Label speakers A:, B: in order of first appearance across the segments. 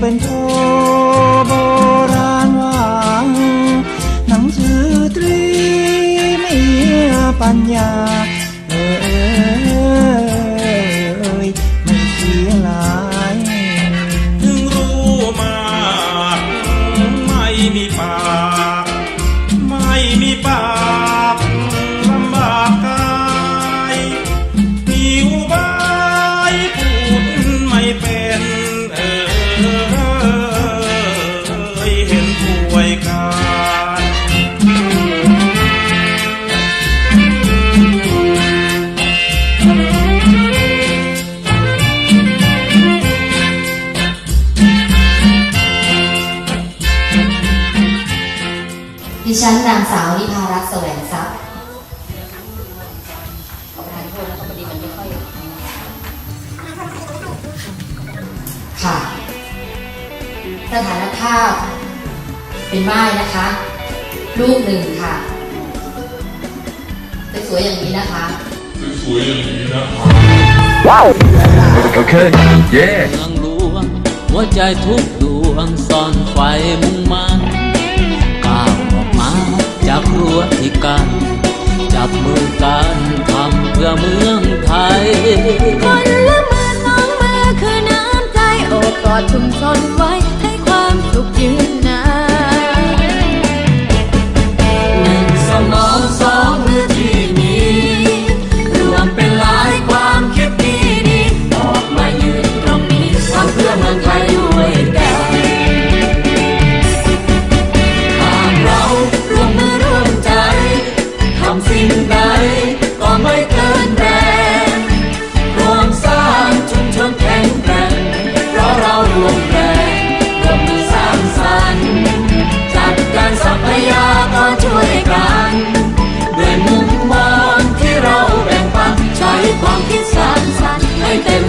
A: เป็นโดิ
B: ฉันนางสาวนิพารัตน์แสวงทรัพย์ขอประทานโทษนะคะพอดีมันไม่ค่อยค่ะสถานภาพ เป็นไม้นะคะลูกหนึ่งค่ะสวยๆอย่างนี้นะคะ
C: Okay, yeah.
D: เมืองหลวงหัวใจทุกดวงซ่อนไฟมุ่งมันก้าวออกมา จากรั้วที่กันจับมือกันทำเพื่อเมืองไทย
E: คนละมือสองมือคือน้ำใจโอบกอดชุมชน
D: รร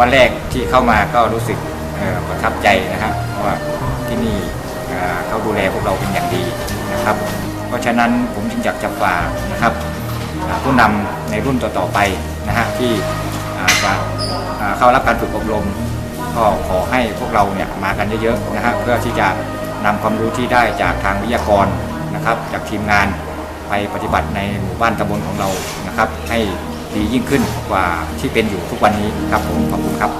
D: วันแรกที่เข้า
F: มาก็รู้สึกประทับใจนะครับเพราะว่าที่นี่เขาดูแลพวกเราเป็นอย่างดีนะครับ เพราะฉะนั้นผมจึงอยากจะฝากนะครับผู้นำในรุ่นต่อๆไปนะฮะที่จะเข้ารับการฝึกอบรม ก็ขอให้พวกเราเนี่ยมากันเยอะๆนะฮะเพื่อที่จะนำความรู้ที่ได้จากทางวิทยากรนะครับ จากทีมงานไปปฏิบัติในหมู่บ้านตำบลของเรานะครับ ให้ ดียิ่งขึ้นกว่าที่เป็นอยู่ทุกวันนี้ครับผมขอบคุณครับ